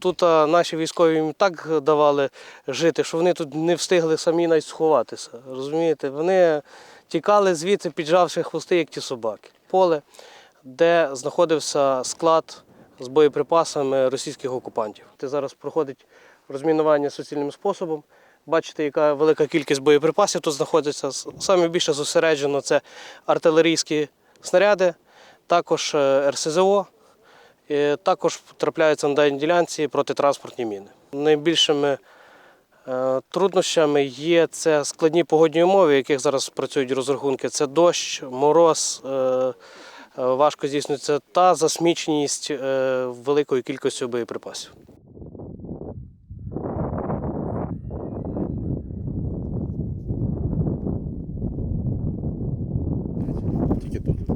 Тут наші військові їм так давали жити, що вони тут не встигли самі навіть сховатися. Розумієте, вони тікали звідси, піджавши хвости, як ті собаки. Поле, де знаходився склад з боєприпасами російських окупантів. Це зараз проходить розмінування суцільним способом. Бачите, яка велика кількість боєприпасів тут знаходиться. Саме більше зосереджено це артилерійські снаряди, також е, РСЗО. Також трапляються на даній ділянці протитранспортні міни. Найбільшими е, труднощами є це складні погодні умови, в яких зараз працюють розрахунки. Це дощ, мороз, е, е, важко здійснюється та засміченість великою кількістю боєприпасів. Тільки тут.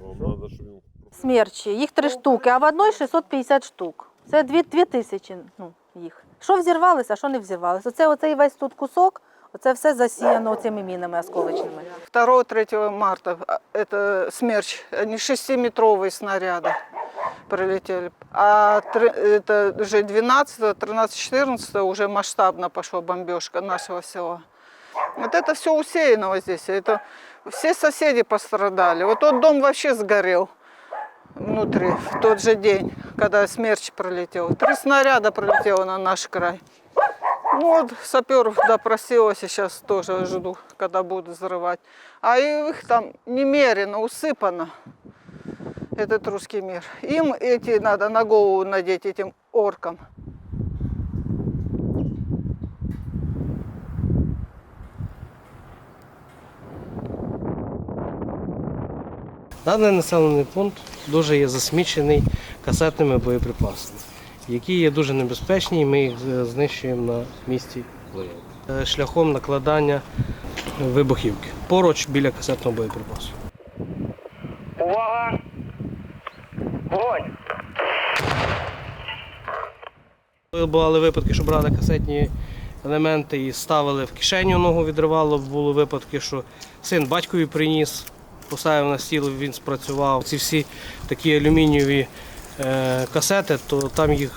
Вам треба, щоб він смерчі. Їх три штуки, а в одній 650 штук. Це дві, дві тисячі ну, їх. Що взірвалося, а що не взірвалося. Оце оцей весь тут кусок, оце все засіяно цими мінами осколочними. 2-3 марта а, это смерч, они 6-метровые снаряды прилетели. А три- это уже 12, 13, 14 уже масштабно пошла бомбежка нашего села. Вот это все усеяно вот здесь. Это все соседи пострадали. Вот тот дом вообще сгорел Внутри в тот же день, когда смерч пролетел. Три снаряда пролетело на наш край. Ну вот саперов допросилась, сейчас тоже жду, когда будут взрывать. А их там немерено, усыпано, этот русский мир. Им эти надо на голову надеть, этим оркам. Даний населений пункт дуже є засмічений касетними боєприпасами, які є дуже небезпечні, і ми їх е, знищуємо на місці вияву. Е, шляхом накладання вибухівки поруч біля касетного боєприпасу. Увага! Вогонь! Бували випадки, що брали касетні елементи і ставили в кишеню, ногу відривало. Були випадки, що син батькові приніс, поставив на стіл, він спрацював. Ці всі такі алюмінієві е, касети, то там їх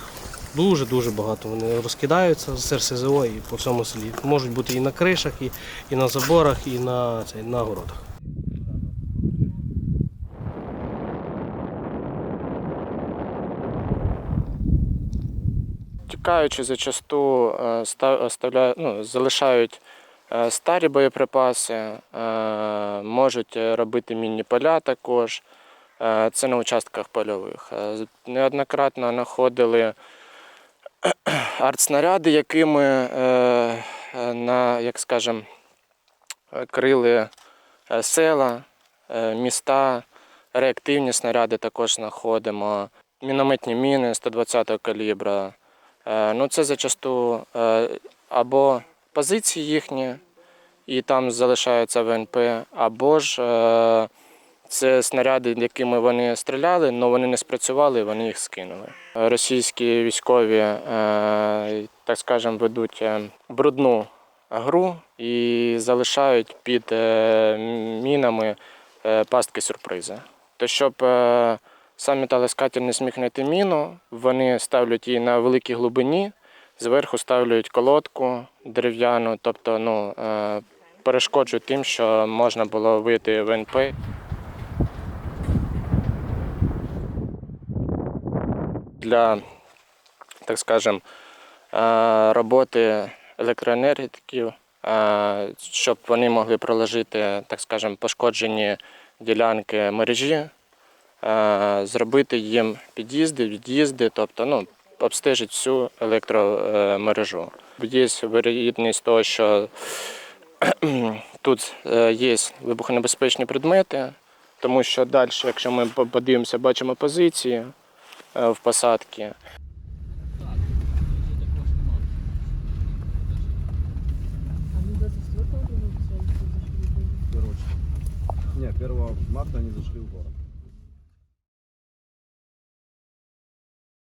дуже-дуже багато. Вони розкидаються з РСЗО і по всьому селі. Можуть бути і на кришах, і, і на заборах, і на, цей, на городах. Тікаючи зачасту е, ну, залишають е, старі боєприпаси, е, можуть е, робити мінні поля також. Е, Це на участках польових. Е, Неоднократно знаходили артснаряди, якими е, е, на, як скажем, е, крили е, села, е, міста, реактивні снаряди також знаходимо, мінометні міни 120-го калібра. Е, Ну, це зачасту е, або позиції їхні, і там залишаються ВНП, або ж е, це снаряди, якими вони стріляли, але вони не спрацювали, вони їх скинули. Російські військові, е, так скажемо, ведуть е, брудну гру і залишають під мінами пастки сюрпризи. То щоб е, сам металоіскатель не зміг знайти міну, вони ставлять її на великій глибині, зверху ставлять колодку дерев'яну, тобто ну, е, перешкоджують тим, що можна було вийти ВНП. Для, так скажем, е, роботи електроенергетиків, е, щоб вони могли проложити, так скажем, пошкоджені ділянки мережі, зробити їм під'їзди, від'їзди, тобто ну, обстежити всю електромережу. Є вирогідність того, що тут е, є вибухонебезпечні предмети, тому що далі, якщо ми подивимося, бачимо позиції е, в посадці. Не, 1 марта они зашли в город.